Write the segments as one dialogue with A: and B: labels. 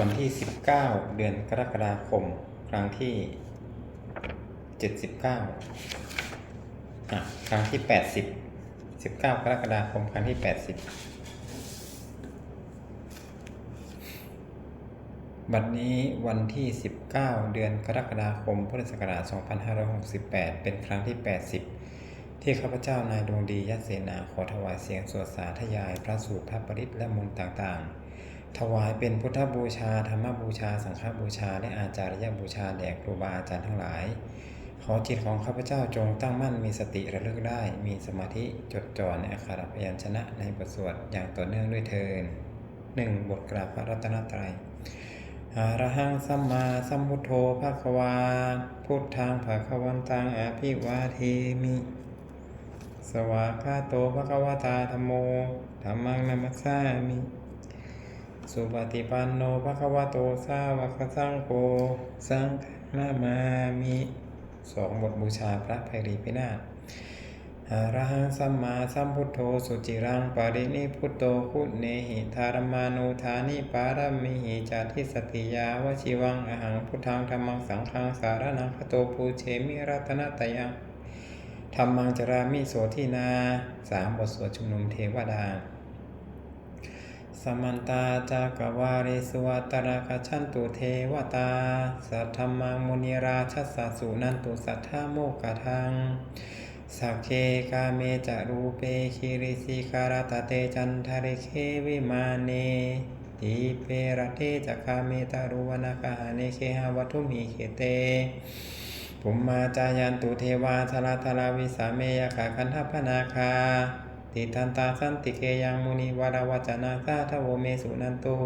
A: วันที่ 19 เดือนกรกฎาคม ครั้งที่ 79อะครั้งที่ 80 19 กรกฎาคม ครั้งที่ 80 บัดนี้วันที่ 19 เดือนกรกฎาคม พุทธศักราช 2568 เป็นครั้งที่ 80 ที่ข้าพเจ้านายดวงดียศเสนา ขอถวายเสียงสวดสาธยาย พระสูตรพระปริตและมนต์ต่างๆ ถวายเป็นพุทธบูชา ธรรมบูชา สังฆบูชา และอาจารยบูชาแด่ครูบาอาจารย์ทั้งหลาย ขอจิตของข้าพเจ้าจงตั้งมั่นมีสติระลึกได้ มีสมาธิจดจ่อในอาคาพยัญชนะในบทสวดอย่างต่อเนื่องด้วยเทินหนึ่งบทกราบพระรัตนตรัยอะระหังสัมมาสัมพุทโธภะคะวา พุทธังภะคะวันตังอภิวาเทมิ สวากาโตภะคะวตาธัมโมธัมมังนัมสสามิ สุปฏิปันโนภะคะวะโตสาวกสังโฆสังฆนามามิสองบทบูชาพระภัยรีพินาศอรหังสัมมาสัมพุทโธสุจิรังปารินิพุตโตคุเนหิธารมานุธานิปารมิหิจาทิสติยาวชิวังอหังพุทธังธรรมังสังฆังสารนังคโตปูเชมิรัตนตยังธรรมังจรามิโสทินาสามบทสวดชุมนุมเทวดา สมันตาจากวาเรสวัตระกชันตุเทวตา สัทธมมังมุนิราชสสะสุนันตุสัทธาโมกทังสักเคกาเมจะรูเปคิริสิการตเตจันทาริเควิมาเนทีเประเทจคาเมตารุวนาคาเนเคหาวัตุมีเคเตภุมมาจายันตุเทวาทลาทลาวิสาเมยขาคันทพนาคา ติทันตาสันติเกยังมุนิวาราวจนาสาทโวเมสุนันตุ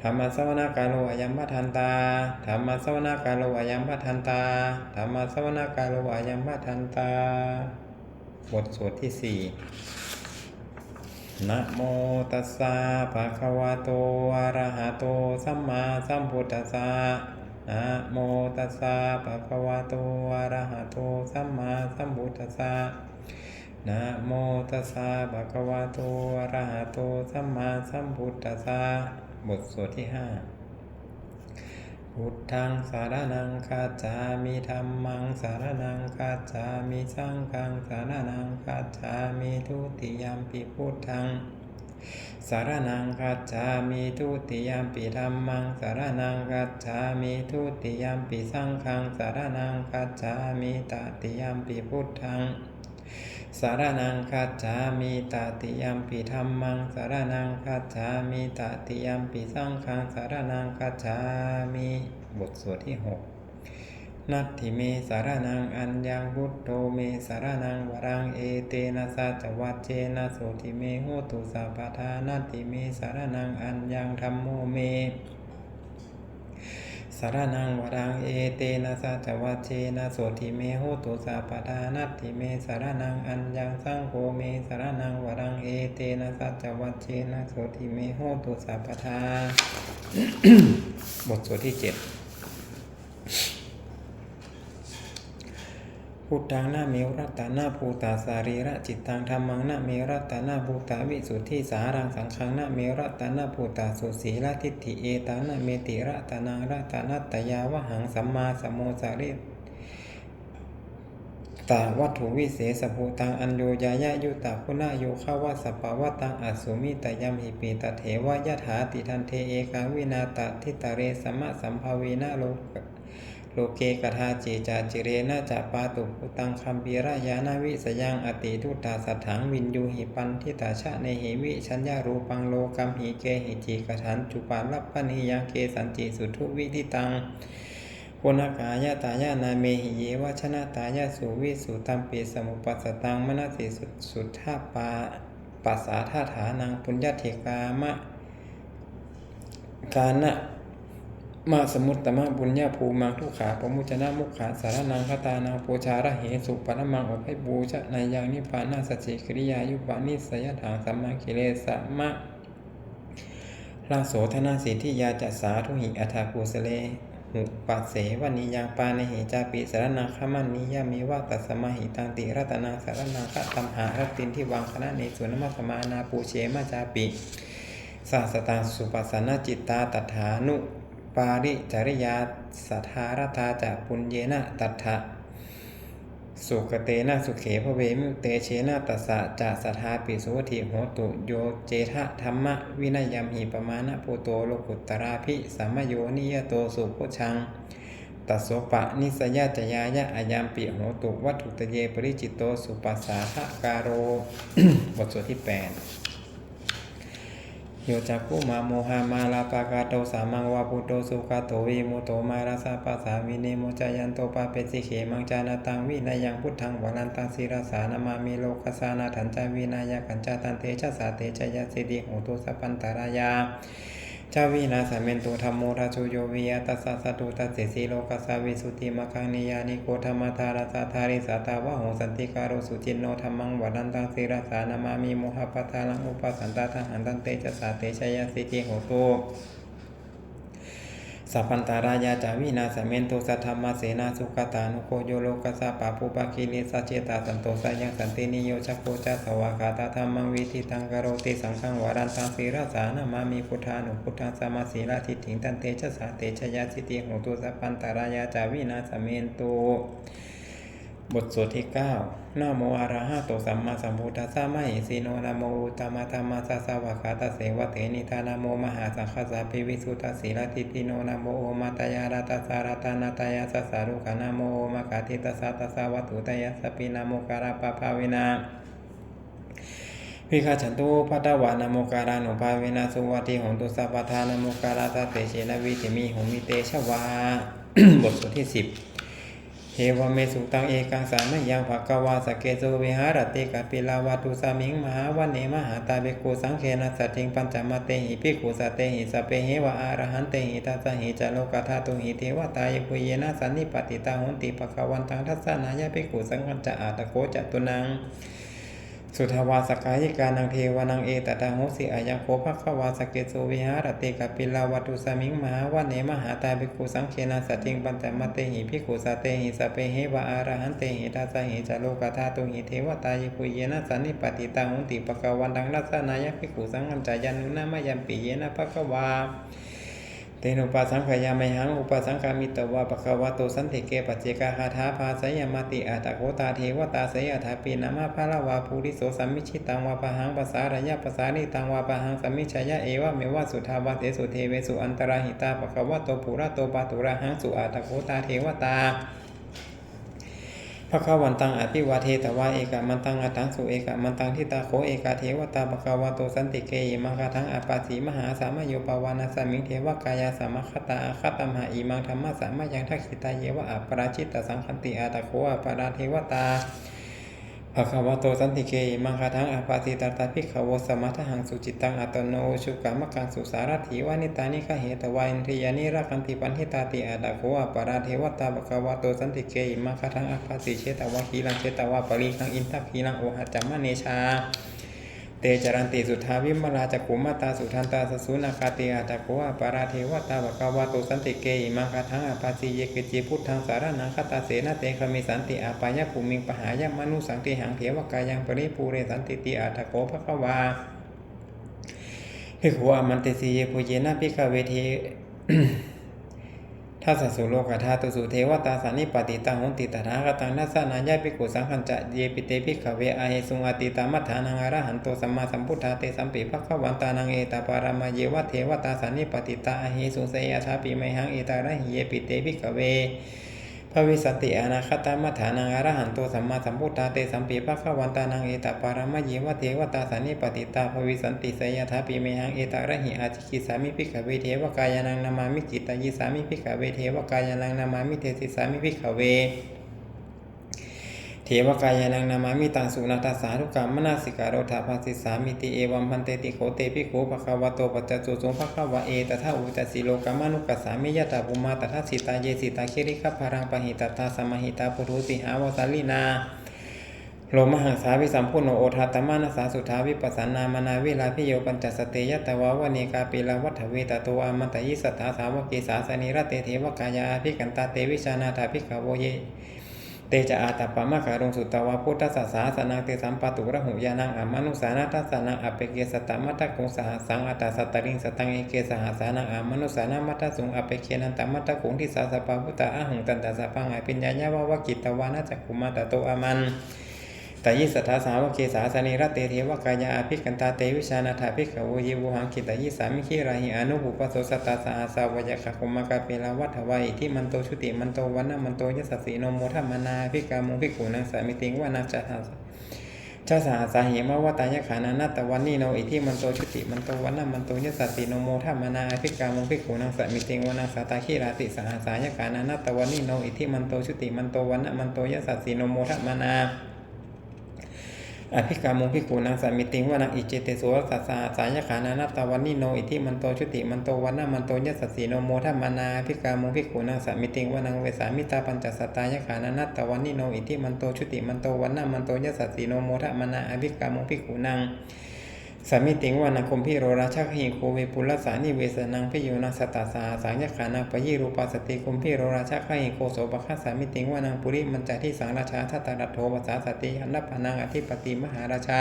A: ธรรมสวนากาโลอายัมพทันตาธรรมสวนากาโลอายัมพทันตาธรรมสวนากาโลอายัมพทันตา บทสวดที่สี่นะโมตัสสะภะคะวะโตอะระหะโตสัมมาสัมพุทธัสสะนะโมตัสสะภะคะวะโตอะระหะโตสัมมาสัมพุทธัสสะ นะโมตัสสะภะคะวะโตอะระหะโตสัมมาสัมพุทธัสสะบทสวดที่ห้าพุทธังสารนังคาจามิธรรมังสารนังคาจามิสังฆังสารนังคาจามิทุติยมปิพุทธังสารนังคัจามิทุติยมปิธรรมังสารนังคัจามิทุติยมปิสังฆังสารนังคัจามิตติยมปิพุทธัง สารนังคัจามิตติยมปิธรรมังสารนังคัจามิตติยมปิสังฆังสารนังคัจามิบทสวดที่หกนัตถิเมสารนังอัญญังพุทโธเมสารนังวรังเอเตนะสัจวัจเจนะโสติเมโหตุสัพพทานัตถิเมสารนังอัญญังธรรมโมเม รนังวรังเอเตนะสัจวัชเชนะโสติเมโหตุสาปทานัตติเมสารนังอัญญังสังโฆเมสารนังวรังเอเตนะสัจวัชเชนะโสติเมโหตุสาปทาบทสวดที่เจ็ด พุทธังนาเมรัตตานาภูตาสารีระจิตตังธรรมังนาเมรัตตานาภูตาวิสุทธิสารังสังฆังนาเมรัตตานาภูตาสุสีละทิฏฐิเอตานาเมติระตานังรัตนัตยาวหังสัมมาสัมโมสาริตาวัตถุวิเศษภูตังอัญโยยายะยุตาคุณาโยขาวาสปาวตังอสุมิตยัมหิปีตเถวายถาติทันเทเอกังวินาตทิตเรสมะสัมภาวีนาโลก โลเกกทาจีจาจิเรนะจะปาตุปุตังคัมปีระยานาวิสยังอติทุตาสัทถังวินยูหิปันทิตาชะในหิวิชัญญารูปังโลกัมหิเกหิจีกทันจุปาลับปปนิยังเกสันจิสุทุวิทิตังปุณกายตายานาเมหิเยวชนะตายาสุวิสุตัมปีสมุปัสสตังมนสิสุสุทธาปาปัสสาธาฐานังปุญญเถกามะกานะ มาสมุตตมะบุญญาภูมังทุขาปมุจนะมุขาสารนังคตานังโปชาระเหสุปรมังอภัยบูชะในยังนิพานาสจิกริยายุปานิสยถาสัมมากิเลสะมะลาโสธนาสิทธิยาจัสสาทุหิอัฏฐากุสเลหุปัสเสวนิยังปาในเหจาปิสารนังขมันนิยามิวาตัสมาหิตังติรัตนาสารนังคตัมหารตินที่วังคณะในสวนมัคคมานาปูเชมาจาปิ สาสตังสุปัสสนจิตตาตถานุ ปาริจริยาสัทธารตาจะปุญเยนะตัทธะสุกเตนะสุเขพเวมุเตเชนะตัสสะจะสัทธาปิสุวติโหตุโยเจทะธรรมะวินัยยมหิปมานะโพโตโลกุตตราภิสัมโยนิยโตสุโพชังตัสโสปะนิสยาจยายะอายามปิโหตุวัตถุตเยปริจิตโตสุปัสสาทะการโร บทสวดที่8 โยจักกุมาโมหามาลาปากาโตสามังวาปุโตสุขโตวิมุโตมาราสาปัสสาวิเนโมจายันโตปาเปสิเขมังจานาตังวินายังพุทธังวานันตังศิรสานามามิโลกสานาถันจาวินายาขันจาตันเตชะสาเตชะยะสิริโหตุสัพพันตารายา จ้าวินาสเมนตุธรรมโมราชุโยวิยตัสสะสตุตัสสิสีโลกัสวิสุติมะคังนิยานิโกธรรมธาราสาธาริสัตตาวะโหสันติการโรสุจินโนธรรมังวดันตังสิราสานามามีโมหะปะทาลังอุปสันตาทหันตันเตจสาเตชยสิติโหตุ สัพพันตารายาจาวินาสเมนตุสัทธรรมเสนาสุขตานุโคโยโลกัสสะปะปุปะคิลิสัจเจตาสันโตสายังสันตินิโยชักโคจัสวากาตาธรรมังวิธิตังกโรติสังฆังวรันตังสีราสานามามีพุทธานุพุทธังสมาสีลาทิถิงตันเตชะสาเตชยสิติโหตุสัพพันตารายาจาวินาสเมนตุ บทสวดที่9นะโมอะระหะโตสัมมาสัมพุทธัสสะมะเหสีโนนะโมตตมะธรรมะสัสสะวะคาตเสวะเตนิทานะโมมหาสังฆสาปิวิสุทธสีลทิติโนนะโมโอมาตยาราตสาราตานาตยาสัสสารุขานะโมโอมะกาติตัสสะตัสสะวัตุตยาสปินะโมการะปะภาวินาวิคาฉันตุพัตวานโมการานุภาเวนะสุวัติหนตุสัพพทานโมการาสเตเชนวิติมิหงมิเตชวาบทสวดที่สิบ เฮวเมสุตังเอกังสามยังภักวาสเกโซวิหารติกาปิลาวาตุสามิงมหาวันเนมหาตาเบกุสังเคนะสัติงปัญจมาเตหิปิกุสเตหิสเปเฮวะอารหันเตหิตัสหิจโลกธาตุหิเทวตายปุเยนะสันนิปติตาหุนติภควันตังทัสสนายะปิกุสังกัจจะอาตโกจตุนัง สุทวาสกายิกานังเทวานังเอตตาโหสิอายังโคภควาสเกโสวิหารติกาปิลาวัตุสมิงมหาวันเนมหาตาภิกขุสังเคนะสัจจิงปัญจมเตหิภิกขุสเตหิสเปเหวะอารหันเตหิทัสหิจโลกธาตุหิเทวตายปุเยนะสันนิปติตาหุติปะกวันตังรัสนายภิกขุสังฆัจจายันุนามยัมปิเยนะปะกวา เตนุปาสังขยามัยหังอุปสังกามิตวะปะคะวะโตสันติเกปัจเจกาคาถาภาสยามติอาตะโคตาเทวตาสยถาปีนามาภาลาวาภูริโสสัมมิชิตังวาปะหังภาษาระยะภาษานิตังวาปะหังสัมมิชยะเอวะเมวะสุทาวะเตสุเทเวสุอันตราหิตาปะคะวะโตปุระโตปาตุระหังสุอาตะโคตาเทวตา พระขาวันตังอภิวาเทตวาเอกมันตังอัตังสุเอกมันตังทิตาโคเอกาเทวตาปะกาวาโตสันติเกยมังคาทังอาปาสีมหาสามโยปาวานาสามิงเทวกายาสามคตาอาคตมหาอิมังธรรมะสามยังทักขิตาเยวะอัปราชิตสังคันติอาตะโคอปราเทวตา ภะคาวะโตสันติเกยมังคาทังอาปาติตาตาภิกขวสมัทหังสุจิตังอัตโนชุกามกังสุสารถิวานิตานิคะเหตวาอินทรียานิรักันติปันทิตาติอาตาโคอาปราเทวตาภคาวะโตสันติเกยมังคาทังอาปาติเชตวะคีลังเชตวะปริคังอินทักคีลังโอหัจจัมมะเนชา เตจารันติสุทธาวิมลาจักขุมาตาสุทันตาสสุนาคาติอาตาโกอาปาราเทวตาภะคะวะโตสันติเกอิมังคาทังอาปาสิเยกจิพุทธังสารนังคตาเสนะเตคมิสันติอาปายะภูมิงปหายะมนุสังติหังเถวกายังปริปูเรสันติติอาตาโกภควาภิกขุอามันติสีเยปุเยนะภิกขเวที ทัสสะสุโลกธาตุสุเทวตาสานิปติตังหุนติตถาคตังนัสสานายาปิกุสังขันจะเยปิเตภิกขเวอาเหสุงอติตามัฏฐานังอรหันโตสัมมาสัมพุทธาเตสัมปิภคะวันตานังเอตาปารามาเยวะเทวตาสานิปติตาอาเฮสุเสยชาปิไมหังเอตาระหิเยปิเตภิกขเว พระวิสันติอนาคตามัฏฐานังอรหันโตสัมมาสัมพุทธาเตสัมปีพระวันตานังเอตาปารามาเยวะเทวตาสานิปติตาพระวิสันติสยชาปิเมหังเอตาระหิอาจิกิสามิพิกขเวเทวกายานังนามามิจิตายิสามิพิกขเวเทวกายานังนามามิเทสิสามิพิกขเว วกายานังนามามิตังสุนาตสาธุกรรมมนาสิกาโรธาภาสิสามิติเอวัมพันเตติโขเตปิโขภควะโตปัจจจุสงภควะเอตถาอุตสิโลกามานุกัสสามิยตาภุมาตถาสิตาเยสิตาคิริขพารังปหิตตาสมหิตาปุถุสิหาวสาลีนาโลมหังสาวิสัมพุโนโอทาตมานาสาสุทาวิปัสสนามนาวิลาพิโยปัญจสเตยตวาวเนกาปิลาวัฏเวตโตอมันตยิสัทธาสาวกีสาสนิรเตเทวกายาภิกันตาเตวิชานาถาภิกขโวเย เตจะอาตปะมะการุงสุตตวาพุทธสสาสนังเตสัมปะตุระหุยานังอามานุสานาทัสนังอเปเกสตตมัตตะกุงสหสังอัตตาสัตตริงสตังเอเกสหสานังอามานุสานามัตตะสุงอเปเกนันตมัตตะกุงทิสาสปะพุตตะอหังตันตะสะพังอปิญญาญาวะวะกิตวานะจักขุมาตะโตอามัน ตยิสัทธาสาวกเสาสนิรตเตเทวกายาอภิกันตาเตวิชานาถาภิกขวเยวุหังคิตยิสามิคิราหิอนุบุปโสสตตาสาสาวยะขะคุมกาเปลาวัฏวัยที่มันโตชุติมันโตวันนมันโตยสัสสีโนโมทัมนาภิกามุภิกขุนังสามิติงวานาจาหาชาสาสาหิมวตายขานานตตวันนีโนอิทิมันโตชุติมันโตวันนมันโตยสัสสีโนโมทัมนาภิกามุภิกขุนังสามิติงวานาสาตาคิราติสหสายขานานตตวันนีโนอิทิมันโตชุติมันโตวันนมันโตยสัสสีโนโมทัมนา อภิกามุภิกขุนางสามิติงวานังอิเจเตสุวัสสาสายขานานัตาวันนิโนอิทิมันโตชุติมันโตวันนามันโตยสัสสีโนโมทัมมานาอภิกามุภิกขุนางสามิติงวานังเวสามิตาปัญจสตายขานานัตาวันนิโนอิทิมันโตชุติมันโตวันนามันโตยสัสสีโนโมทัมมานาอภิกามุภิกขุนาง สามิติงวานาคมพิโรราชหิโคเวปุลสานิเวสนังพิโยนัสตาสาสายขานาปยิรูปัสติคมพิโรราชหิโคโสปะคัสสามิติงวานังปุริมันจาที่สังราชาทัตตรัตโทภาษาสติอันนัปปานังอธิปติมหาราชา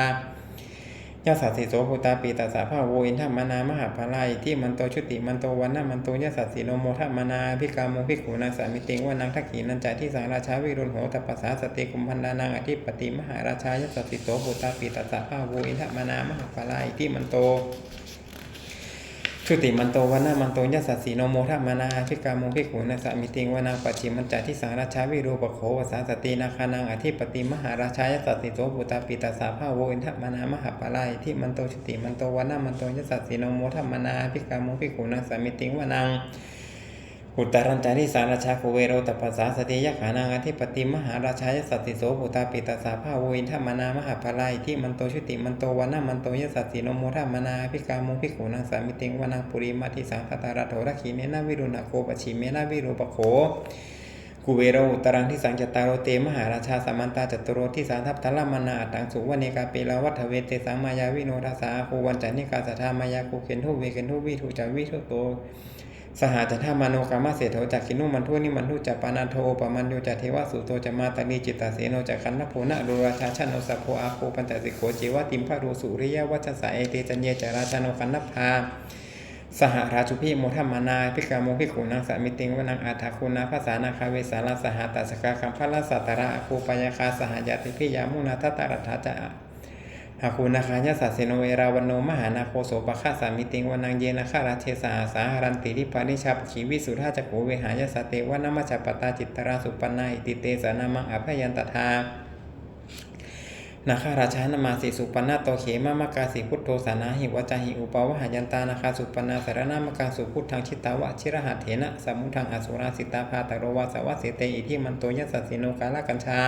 A: ยาสัตสิโสภูตาปีตัสสะภาโวอินทมานามหาภาลายที่มันโตชุติมันโตวันนามันโตยสัตสิโนโมทมานาพิกามุพิขุนาสามิติงวานังทักขีนันจาที่สังราชาวิรุณโหตปัสสาสติกุมพันดานางอธิปติมหาราชายาสัตสิโสภูตาปีตัสสะภาโวอินทมานามหาภาลายที่มันโต ชุติมันโตวันนามันโตยสัสสีโนโมทมานาพิกามุพิขุนัสมิติงวนาปัจฉิมันจาที่สังราชาวิรูปโขวสาสตินาคานังอธิปติมหาราชายสัสสิโสปุตาปิตาสาภาโวอินทมานามหาปาลายที่มันโตชุติมันโตวันนามันโตยสัสสีโนโมทมานาพิกามุพิขุนัสมิติงวนัง อุตรัญจาริสาราชาโคเวโรตปัสสาสติยะขานังอธิปติมหาราชายสัตติโสปุตาปิตาสาภาโวินทมนามหาภลายที่มันโตชุติมันโตวันนามันโตยสัตติโนโมทมานาพิกามุพิขุนังสามิติงวานังปุริมาทิสังคตารโถระขีเนนาวิรุณโคปชิเมนาวิรูปโขกุเวโรตรังที่สังจตารโรเตมหาราชาสามันตาจตุโรที่สาทัพทลมนาอัตังสุวเนกาเปลาวัฏเวเตสังมายาวิโนทัสาภูวันจันนิกาสัทธามายาคุเขนทุเวเขนทุวิทุจาวิทุโต สหจันทามาโนกามาเสโถจักขินุมันทุนิมันทุจัปปานาโทปมันโยจัตเทวสุโตจะมาตานีจิตตาเสโนจักขันนโพนะรุราชาชนโนสัพโพอาโคปัญจสิโกจิวติมภารูสุริยวัชสะเอเตจันเยจาราชาโนขันนภาสหราชุพิโมทัมมานาพิกาโมพิขุนางสามิติงวนังอาถาคุณาภาษานาคาเวสาลาสหตัสกาคัมพลสัตตระอคูปยาคาสหยาติพิยามุนาทัตตรัฐาจะ อาคูนาคายาสัสเสโนเอราวันโนมหานาโคโสปะฆาสามิติงวนังเยนาคาราเทสาสาหรันติริปานิชาปขีวิสุทธาจักโขเวหายาสเตวนามัจจปตาจิตตราสุปนาอิติเตสานามังอภยันตทานาคาราชานามาสิสุปนาโตเขมามกาสิพุทโธสานาหิวจาหิอุปาวหายันตานาคาสุปนาสารนามกาสุพุทธังชิตาวะชิรหัตเถนะสมุทังอสุราสิตาภาตโรวาสวะเสเตอิทิมันโตยสัสสิโนกาลกัญชา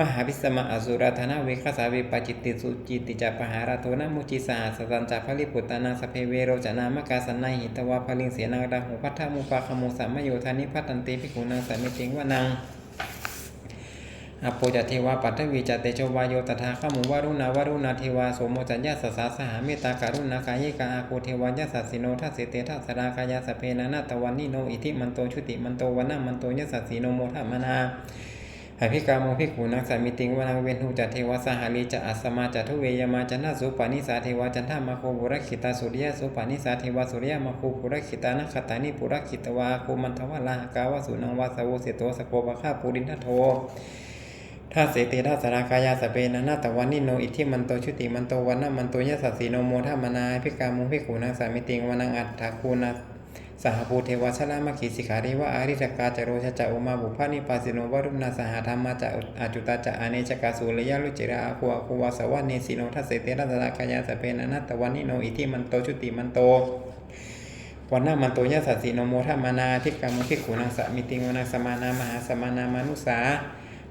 A: มหาวิสมะอสุราธนาเวคสาเวปจิตติสุจิติจัปหาราโทนะมุจิสาสสันจัพลิปุตานาสเพเวโรจนามกาสันนาหิตวาพลิงเสนาดาหุพัทธมุปาคโมสัมมโยธานิพัตันเตภิกขุนังสัมมิติงวานังอโปจเทวาปัทวีจเตโชวายโยตถาขมุวารุณาวารุณาเทวาโสโมจัญญาสสาสหาเมตตาการุณากายิกาอาโคเทวายาสัสสิโนทัสเสเตทัสรากายาสเพนานาตวันนิโนอิทิมันโตชุติมันโตวันนามันโตยสัสสิโนโมทมนา นาอภิกาโมภิกขุนังสามิติงวนังเวนหูจัตเทวสหาลีจะอัสมาจัตุเวยมาจันทสุปานิสาเทวจันทมาโคบุรคิตาสุริยสุปานิสาเทวสุริยมาโคบุรคิตานัคขตานิปุรคิตวาโคมันทวาลากาวสุนังวาสวเสโตสโกปะฆาปูรินทโทถ้าเสติทัสารากายาสเปนานาตวันนิโนอิทิมันโตชุติมันโตวันนามันโตยะสัสสีโนโมทามานาพิกามุพิกูนางสามิติงวนังอัตถาคูนา สหภูเทวชลามขีสิขาริวะอาริจกาจโรชจะอุมาบุพานิปัสสิโนวรุณาสหธรรมาจะอาจุตาจะอเนจกาสุริยาลุจิระอาคูอาคูวาสวะเนสิโนทัสเสติทัสรากายาสเปนานาตวันนิโนอิทิมันโตชุติมันโตวันนามันโตยะสัสสีโนโมทามานาทิกามุพิกูนางสมิติงวนังสมานา มหาสมานามานุสา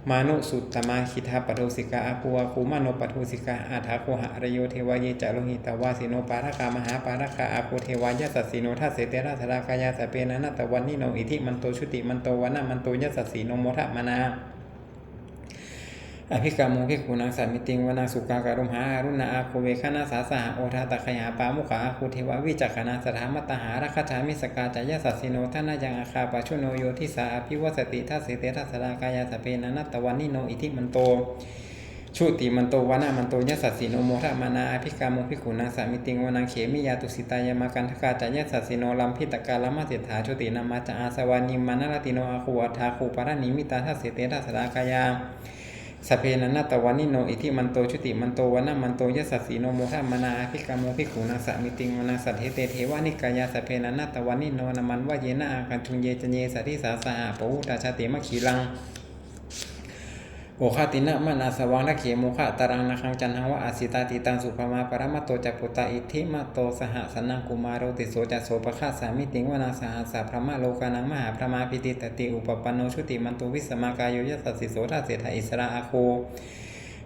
A: มานุสุตตมาคิทาปทุสิกาอาคูอาคูมาโนปทุสิกาอาถาโคหะระโยเทวเยจารุหิตวาสิโนปาระกามหาปาระกาอาคูเทวายสัสสีโนทัสเสเตราสรากายาสเปนะนาตวันนิโนอิทิมันโตชุติมันโตวันนามันโตยสัสสีโนโมทะมานา อภิกรรมโมภิกขุนังสัมมิติงวนังสุกาการุมหาอรุณาอาโคเวคณาสาสหโอทาตะขยาปามุขาอาคูเทววิจักขณาสถามตหารัคชามิสกาจายสัสสิโนท่านายังอาคาปชุโนโยทิสาอภิวสติทัสสิเตทัสรากายาสเปนันตตวันนิโนอิทิมันโตชุติมันโตวานามันโตยัสสิโนโมทะมานาอภิกรรมโมภิกขุนังสามิติงวนังเขมิยาตุสิตายามากันทกาจายสัสสิโนลัมพิตกาลมาเสถาชุตินามาจาอาสวานิมานารติโนอาคูอัฏฐาคูปารานิมิตาทัสเสเตทัสสรากายา สเพนันนตวันนิโนอิทิมันโตชุติมันโตวนามันโตยสสสสีโนโมทมนาอภิกามโมภิขุนาสมิติงมนาสัตเทเตเทวานิกายาสเพนันนตวันนิโนนามันวะเยนะอาคันชุงเยจเยสัทิสาสหปวุตาชาติมะขีลัง โอคาตินะมนาสวังระเขโมคะตารังนาคังจันทังวะอาสิตาติตังสุภมาปรมัตโตจัปุตตาอิทิมะโตสหสนังกุมารโรติโสจัสโสปะคะสามิติงวนาสหสะพระมะโลกานังมหาพระมาปิติตติอุปปันโนชุติมันโตวิสมากายโยยัสสิโสทัสเสถาอิสระอาโค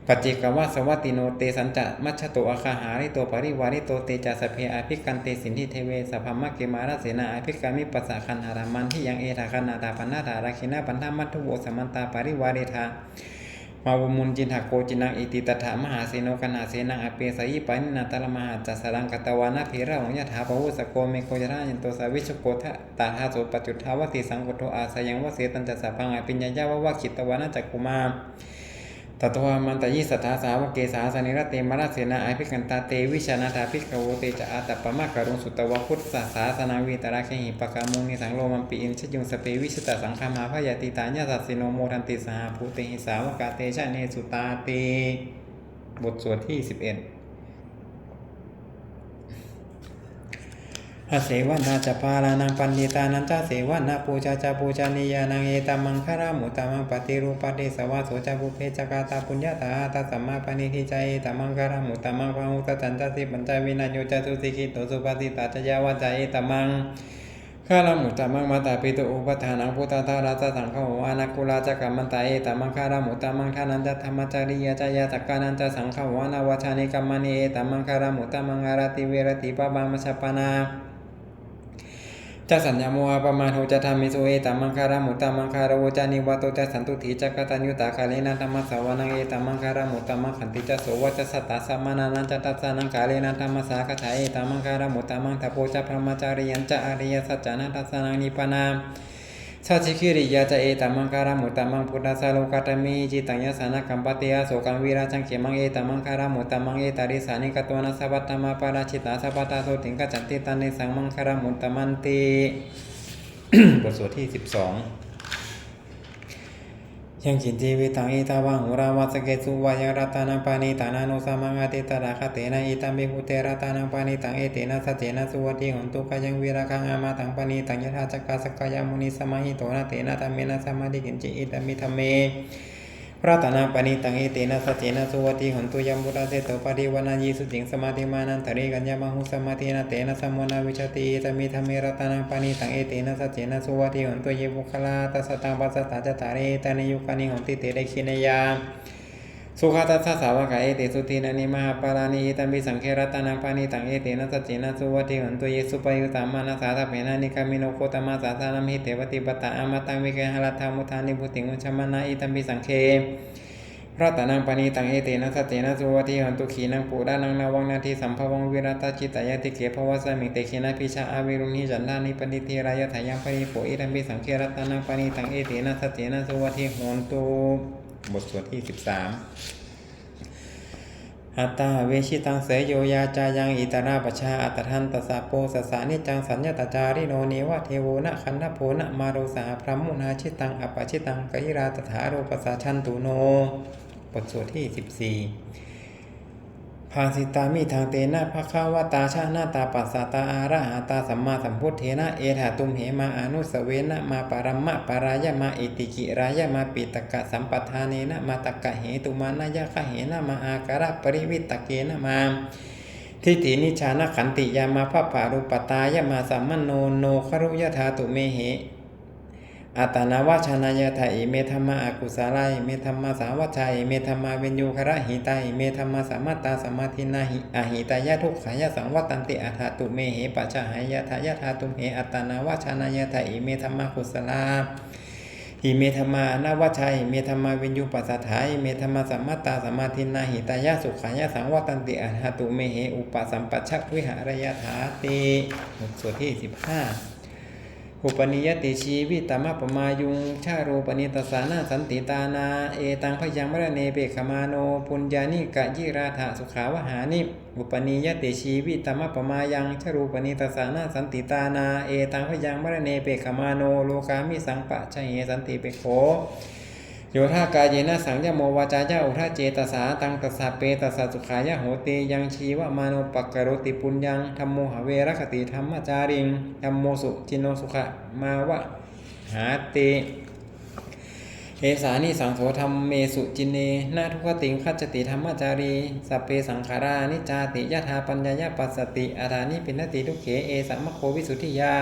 A: ปจเจกวาสวัตติโนเตสัญจะมัชโตอาคาหาริโตปริวาริโตเตจัสสพเพอภิกันเตสินทิเทเวสพพมะเกมาราเสนาอภิกามิปัสสะคันหารามันที่ยังเอทาคันนาตาปันนาตาราคินาปันธมัทุโวสมันตาปริวาริธา มาวมุนจินหโกจินังอิติตถามหาเสโนกนาเสนังอเปสยิปานินาตาลมหาจัสรังกตวานาเพระองยะถาปวุสโกเมโกยรายันโตสาวิชโกทะตาธาโสปจุทาวติสังกุโตอาสยังวเสตันจัสสะพังอปิญญายาววะคิตวานาจักกุมา ตถวามันตยิสัทธาสาวกเกสาสนิรเตมราเสนาอภิกันตาเตวิชานาตาภิกโวเตจะอาตปะมะกะรุงสุตวะพุทธสาสาสนาวีตระเคหิปะกามุงนิสังโลมัมปีอินชยุงสเปวิชตสังฆามาพยาติตาญาสัสสิโนโมทันติสหภูเตหิสาวกาเตชะเนสุตาเต บทสวดที่สิบเอ็ด อาเสวนาจะปาลานังปันติตานันจาเสวนาปูชาจาปูชานิยานังเอตามังคารามุตามังปฏิรูปฏิสวาโสจาบุเพจกาตาปุญญาตาตัสสัมมาปณิทิจเอตามังคารามุตามังพาหุตจันจาสิปัญจวินัยโยจาตุสิกิโตสุปฏิตาจยาวาจาเอตามังคารามุตามังมาตาปิโตอุปทานังพุทธาธาราสสังฆโหอานาคุลาจักกัมมันตาเอตามังคารามุตามังทานันจะธรรมจริยจายาจักกานันจะสังฆโหอนาวชานิกัมมนิเอตามังคารามุตามังอารติเวรติปะบามชปนา จะสัญญาโมอาปมาโทจะทามิโสเอตัมังคารามุตัมังคารโวจานิวาโตจะสันตุถีจักตัญยุตาคาเลนะธรรมสาวนังเอตัมังคารามุตัมังขันติจะโสวัจสัตตาสัมมานานันจะตัสสานังคาเลนะธรรมสาคถาเอตัมังคารามุตัมังทโพจะพระมจาริยันจะอริยสัจจานัตัสสานังนิพพานา ชาชิคิริยาจะเอตัมมังคารามุตตมังพุทธสาโลกัตมิจิตังยสานะกัมปติยาโสกังวิราชังเขมังเอตัมมังคารามุตตมังเอตาริสานิกตวนัสัตตมาปาราชิตาสัพตาโสติงกัจจันติตันในสังมังคารามุตตมันติบทสวดที่สิบสอง ยังจินจีวิตังอิตาวังหุราวัสเกสุวายรัตานังปานิตานานุสัมังอติตระคเตนะอิตัมิภูเตรัตานังปานิตังเอเตนะสัจเจนะสุวัติหนตุกายังวิราคังอามาตังปานิตังยถาจักกาสกกายามุนิสมาหิโตนะเตนะธรรมเมนะสมาธิกินจิอิตามิธรรมเม พระตนาปณิตังเอเตนะสัจเจนะสุวัติหันตุยมบุราเสตปริวนายีสุจิงสมาธิมานันตริกัญญามหุสมาธินาเตนะสัมมนาวิชติตมิธรรมเมรตนาปณิตังเอเตนะสัจเจนะสุวัติหันตุเยบุคลาตัสตังปัสสตาจตาเรตานิยุคานิหันติเตเดคินยา สุขตัสสะสาวกเอเตสุตินานิมหาปารานิตัมปิสังเครตานังปานิตังเอเตนะสัจเจนะสุวัติหันตุเยสุปยุตามานาสาตเพนะนิกามิโนโคตมาสาสานัมหิเตวติปตะอามาตังวิเกหะรัตถามุทานิบุติงุชมานาอิตัมปิสังเคพระตานังปณีตังเอเตนะสัจเจนะสุวัติหันตุขีนังปูดานังนาวังนาทีสัมภวังวิรัตจิตายติเกภวสมิงเตคินาพิชาอาวิรุณิจันทานิปณิทิรายถายังปริโภอิรัมปิสังเครตานังปณีตังเอเตนะสัจเจนะสุวัติโหนตุ บทสวดที่สิบสามอัตตาเวชิตังเสยโยยาจายังอิตราปชาอัตทันตสาโปสสานิจังสัญญตจาริโนเนวะเทโวนะคันนโพนะมาโรสาพระมุนาชิตังอปชิตังกิราตถาโรปสาชันตุโน บทสวดที่สิบสี่าสิตามิทางเตนะภะคะวตาชานาตาปัสสตาอาระหาตาสัมมาสัมพุทเทนะเอถาตุมเหมาอนุสเวนะมาปารัมมะปารายะมาอิติกิรายะมาปิตกะสัมปทานเนนะมาตกะเหตุมานายะคะเหนะมาอาการะปริวิตเกนะมาทิฏฐินิชานขันติยามาพระปารุปตายะมาสัมมโนโนครุยธาตุเมเห อัตนาวชานายาอิเมธรรมาอากุสาลายเมธรรมาสาวัชัยเมธรรมาเวนยูคระหิตายเมธรรมาสามัตตาสมาธินาหิอหิตายะทุกขายะสังวัตันติอัฏฐตุเมเหปัจจหายะทายะธาตุเมอัตนาวชานายาอิเมธรรมากุสลาหิเมธรรมานาวัชัย เมธรรมาวินยูปัสสถายเมธรรมาสัมมาตาสมาธินาหิตายะสุขายะสังวัตันติอรหตุเมเหอุปสัมปัชชะวิหารยถาติบทสวดที่สิบห้า อุปนิยติชีวิตามะปมายุง ชาโรปนิตสานาสันติตานา เอตังพยังมรเนเปขมาโน ปุญญานิกะยิราธาสุขาวหานิอุปนิยติชีวิตามะปมายังชารูปนิตสานาสันติตานา เอตังพยังมรเนเปขมาโน โลกามิสังปะชะเหสันติเปโข โยธากายเยนะสังยโมวาจายะอุทาเจตสาตังตสสะเปตสสะสุขายะโหติยังชีวมาโนปักกรติปุญญังธรรมโมหเวรคติธรรมจาริงธรรมโมสุจินโนสุขะมาวะหาเตเอสานิสังโสธรรมเมสุจินเนนาทุกติงคัจจติธรรมจารีสัพเพสังขารานิจาติยะธาปัญญายะปัสสติอารานิปินติทุกเขเอสัมมโควิสุทธิยา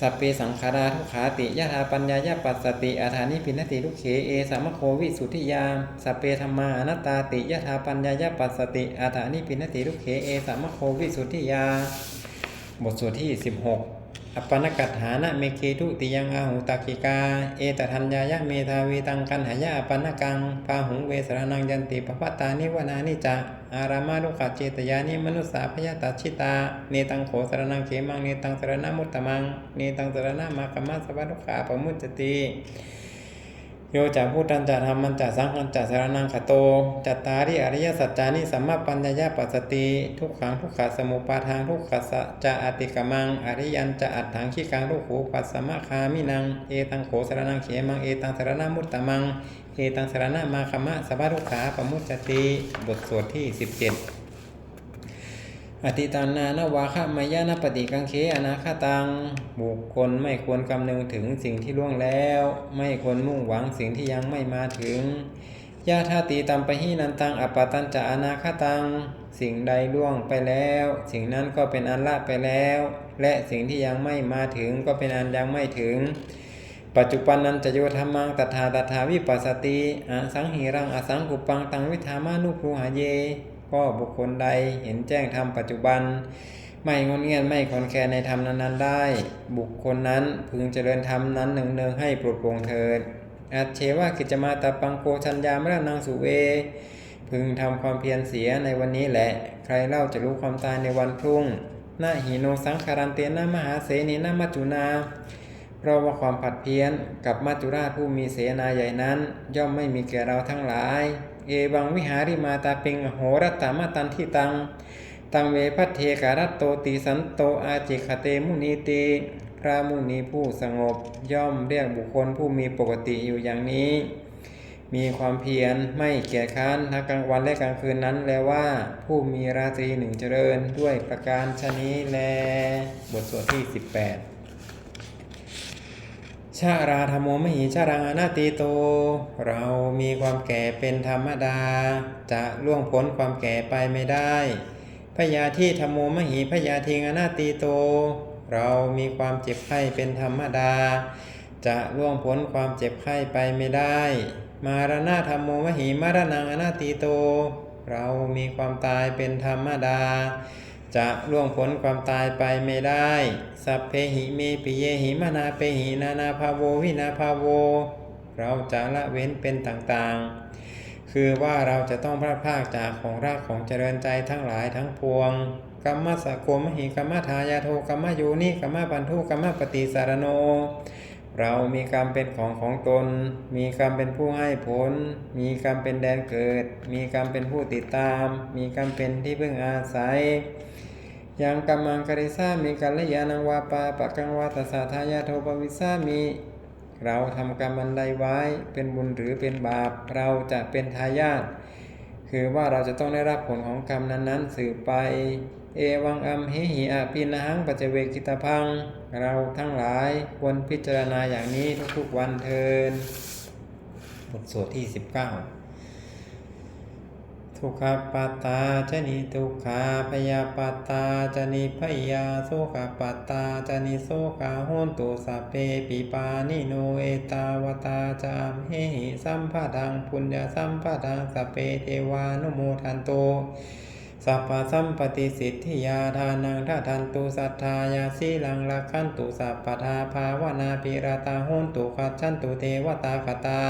A: สัพเพสังขาราทุขาติยะธาปัญญายะปัสสติอาธานิพินติทุกเขเอสามโควิสุทธิยามสัพเพธรรมานัตตาติยะธาปัญญายะปัสสติอาธานิพินติทุกเขเอสามโควิสุทธิยา บทสวดที่16 อัปปนกัตหานะเมเคทุติยังอาหุตากิกา เอตทัญญายะเมธาวีตังกันหายะอัปปนกังพาหุงเวสรนังยันติปปตานิวนานิจะอารามาลุขเจตยานิมนุสสาพยาตัชิตา เนตังโขสรนังเขมังเนตังสรณมุตตมัง เนตังสรณมากรรมสวัสดุขาปมุจติ ยจะพูตันจะธรรมันจะสังฆันจะสารนังขโตจัตตาริอริยสัจจานิสัมมาปัญญายาปัสสติ ทุกขังทุกขะสมุปาทางทุกขะสจะอติกมัง อริยันจะอัตถังขีกังทุกขูปัสสมะคามินัง เอตังโขสารนังเขมัง เอตังสารนามุตตมัง เอตังสารนามาคมะสวัสดุขาปมุจจติ บทสวดที่17 อติตานานาวาคะมายานปฏิกังเคอนาคตัง บุคคลไม่ควรกำนึงถึงสิ่งที่ล่วงแล้ว ไม่ควรมุ่งหวังสิ่งที่ยังไม่มาถึงยาธาตีตัมปะหินันตังอปปตันจะอนาคตัง สิ่งใดล่วงไปแล้ว สิ่งนั้นก็เป็นอันละไปแล้ว และสิ่งที่ยังไม่มาถึงก็เป็นอันยังไม่ถึง ปัจจุบันนันจะโยธรรมังตถาตถาวิปัสสติอสังหิรังอสังกุปังตังวิธามานุภูหาเย ก็บุคคลใดเห็นแจ้งธรรมปัจจุบัน ไม่งอนเงียนไม่คอนแคลนในธรรมนั้นๆได้ บุคคลนั้นพึงเจริญธรรมนั้นเนืองๆให้โปรดโปรงเถิดอัจเชว่ากิจมาตาปังโกชัญญามรณังสุเว พึงทำความเพียรเสียในวันนี้แหละ ใครเล่าจะรู้ความตายในวันพรุ่งนาหิโนสังคารันเตนะมหาเสนีนามัจจุนา ราะว่าความผัดเพี้ยนกับมัจจุราชผู้มีเสนาใหญ่นั้น ย่อมไม่มีแก่เราทั้งหลาย เอวังวิหาริมาตาเปิงโหรัตามาตันที่ตัง ตังเวพัทเทการัตโตติสันโตอาจิคเตมุนีติพระมุนีผู้สงบ ย่อมเรียกบุคคลผู้มีปกติอยู่อย่างนี้ มีความเพียรไม่เกียจค้านทั้งกลางวันและกลางคืนนั้นแล้วว่า ผู้มีราตรีหนึ่งเจริญด้วยประการชนี้แล บทสวดที่ 18 ชาราธรรมโมมหิชารังอนาติโต เรามีความแก่เป็นธรรมดา จะล่วงพ้นความแก่ไปไม่ได้พยาธิธรรมโมมหิพยาธิงอนาติโต เรามีความเจ็บไข้เป็นธรรมดา จะล่วงพ้นความเจ็บไข้ไปไม่ได้ มารณะธรรมโมมหิมารนังอนาติโต เรามีความตายเป็นธรรมดา จะล่วงพ้นความตายไปไม่ได้ สัพเพหิเมปิเยหิมานาเปหินานาภาโววินาภาโว เราจะละเว้นเป็นต่างๆ คือว่าเราจะต้องพลาดพลาดจากของรักของเจริญใจทั้งหลายทั้งปวงกัมมสโกมหิกัมมทายาโทกัมมโยนิกัมมปันทุกัมมปฏิสารโน เรามีกรรมเป็นของของตน มีกรรมเป็นผู้ให้ผล มีกรรมเป็นแดนเกิด มีกรรมเป็นผู้ติดตาม มีกรรมเป็นที่พึ่งอาศัย ยังกัมมังกริสามีกัลยาณังวาปาปะกังวาตสาทายาโทปวิสามีเราทำกรรมอันใดไว้เป็นบุญหรือเป็นบาปเราจะเป็นทายาทคือว่าเราจะต้องได้รับผลของกรรมนั้นๆ สืบไป เอวังอัมหิหิอาปินหังปัจเจเวกิตาพัง เราทั้งหลายควรพิจารณาอย่างนี้ทุกๆวันเทินบทสวดที่ 19 ทุกขปัตตาจนิทุกขาพยาปัตตาจนิพยาโสกปัตตาจนิโสกาโหนตุสัพเพปิปานิโนเอตาวตาจามเฮหิสัมภะทังปุญญาสัมภะทังสัพเพเทวานุโมทันโตสัพพสัมปติสิทธิยาทานังทัทันตุสัทธายาสีลังลักขันตุสัพพทาภาวนาปิรตาโหนตุขัจฉันตุเทวตาคตา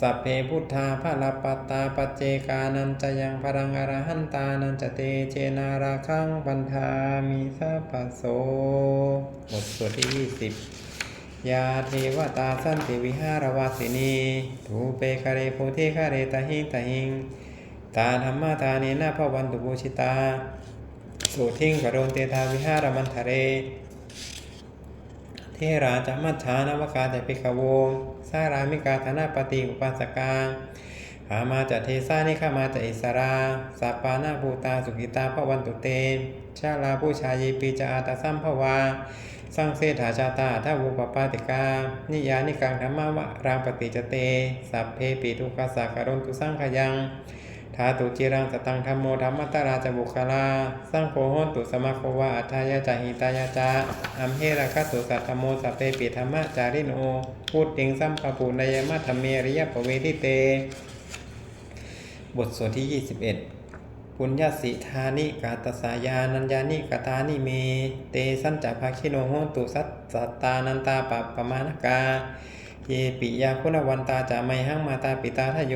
A: สัพเพพุทธาภะลปัตตาปัจเจกานันจะยังพรังอรหันตานันจะเตเจนาราคังปันธามิสัพพโสบทสวดที่ยี่สิบยาเทวตาสันติวิหารวาสินีทูเปคะเรโพเทคะเรตหิงตหิง ตาธรรมตาเนนะพวันตุบูชิตา สุทิงกโรนเตทาวิหารมันทะเร เทราจามัจฉานวกาแต่ปิกโวสารามิกาธนาปฏิอุปัสกาขามาจะเทสานิขามาจะอิสราสัปปานาภูตาสุกิตาพระวันตุเต ชาลาผู้ชายปีจาอาตสัมภวาสร้างเสถาชาตาทาวุปปาติกา นิยานิกังธรรมวะรางปฏิจเต สัพเพปิทุกัสสะกรนตุสังขยัง ทาตุจิรังสตังธรรมโมธรรมตราจบุคลา สร้างโคโหนตุสมาโควาอัฏฐายาจหิตายาจาอัมเหระคัสุสัตธรรมโมสัพเพปิธรรมะจาริโนพูดติงสัมปปุนายมัธรรมเมริยปเวทิเต บทสวดที่ 21ปุญญสิธานิกาตสายานัญญานิกตานิเม เตสัญจภาคิโนโหตุสัตสตานันตาปะปะมาณกา เยปิยาคุณวันตาจาไมหังมาตาปิตาทโย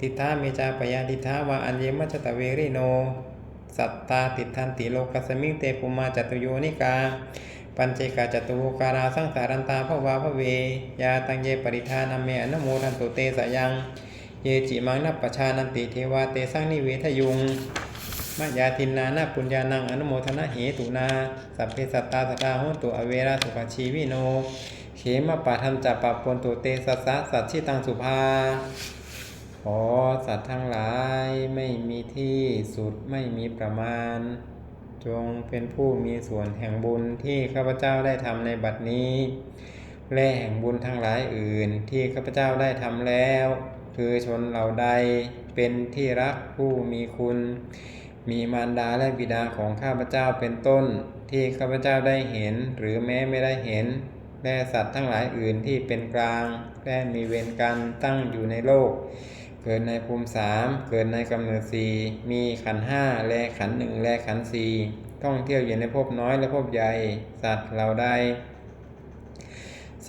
A: ติทาเมจาปยาติทาวาอัญเยมัจจตเวริโน สัตตาติทันติโลกัสมิงเตปุมาจตุโยนิกา ปัญเจกาจตุการาสังสารันตาภวาภเวยาตังเยปริธานาเมอนโมทันตุเตสยัง เยจิมังนัปปชานันติเทวาเตสังนิเวทยุงมายาทินนานาปุญญานังอนุโมทนาเหตุนา สัพเพสัตตาสตาหนตุอเวราสุขชีวิโน เขมปะทันจัปปะปนตุเตสัสสะสัตชิตังสุภา ขอสัตว์ทั้งหลายไม่มีที่สุดไม่มีประมาณ จงเป็นผู้มีส่วนแห่งบุญที่ข้าพเจ้าได้ทำในบัดนี้ และแห่งบุญทั้งหลายอื่นที่ข้าพเจ้าได้ทำแล้ว คือชนเหล่าใดเป็นที่รักผู้มีคุณ มีมารดาและบิดาของข้าพเจ้าเป็นต้นที่ข้าพเจ้าได้เห็นหรือแม้ไม่ได้เห็น และสัตว์ทั้งหลายอื่นที่เป็นกลาง และมีเวรกันตั้งอยู่ในโลก เกิดในภูมิสามเกิดในกำเนิดสี่มีขันห้าและขันหนึ่งและขันสี่ท่องเที่ยวอยู่ในภพน้อยและภพใหญ่ สัตว์เราได้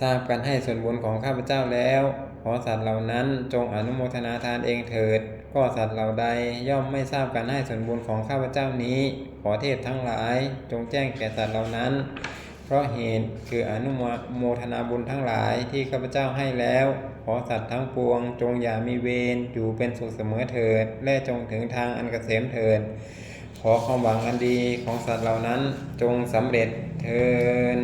A: ทราบกันให้ส่วนบุญของข้าพเจ้าแล้ว ขอสัตว์เหล่านั้นจงอนุโมทนาทานเองเถิด ก็สัตว์เหล่าใดย่อมไม่ทราบกันให้ส่วนบุญของข้าพเจ้านี้ ขอเทพทั้งหลาย จงแจ้งแก่สัตว์เหล่านั้น เพราะเหตุคืออนุโมทนาบุญทั้งหลายที่ข้าพเจ้าให้แล้ว ขอสัตว์ทั้งปวง จงอย่ามีเวรอยู่เป็นสุขเสมอเถิด และจงถึงทางอันเกษมเถิด ขอความหวังอันดีของสัตว์เหล่านั้นจงสำเร็จเถิด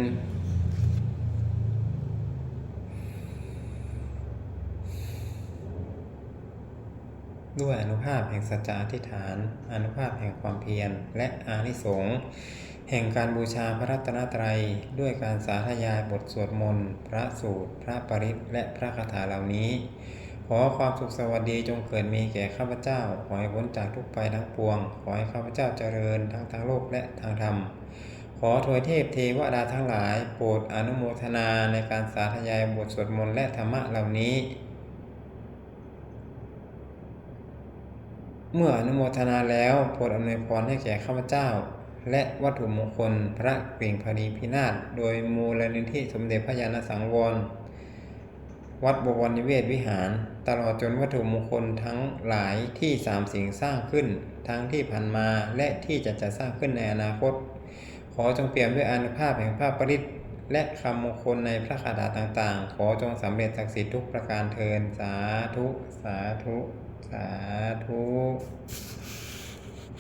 A: ด้วยอนุภาพแห่งสัจจะอธิษฐาน อนุภาพแห่งความเพียร และอานิสงส์ แห่งการบูชาพระรัตนตรัย ด้วยการสาธยายบทสวดมนต์พระสูตร พระปริตและพระคาถาเหล่านี้ ขอความสุขสวัสดีจงเกิดมีแก่ข้าพเจ้า ขอให้พ้นจากทุกภัยทั้งปวง ขอให้ข้าพเจ้าเจริญทั้งทางโลกและทางธรรม ขอทวยเทพเทวดาทั้งหลาย โปรดอนุโมทนาในการสาธยายบทสวดมนต์และธรรมะเหล่านี้เมื่ออนุโมทนาแล้วโปรดอำนวยพรให้แก่ข้าพเจ้า และวัตถุมงคลพระกิ่งพอดีพินาศโดยมูลนิธิสมเด็จพระยาณสังวร วัดบวรนิเวศวิหาร ตลอดจนวัตถุมงคลทั้งหลายที่สามสิ่งสร้างขึ้น ทั้งที่ผ่านมาและที่จะจะสร้างขึ้นในอนาคต ขอจงเปี่ยมด้วยอนุภาพแห่งพระปริตและคำมงคลในพระคาถาต่างๆ ขอจงสำเร็จศักดิ์สิทธิ์ทุกประการเทินสาธุ สาธุ สาธุ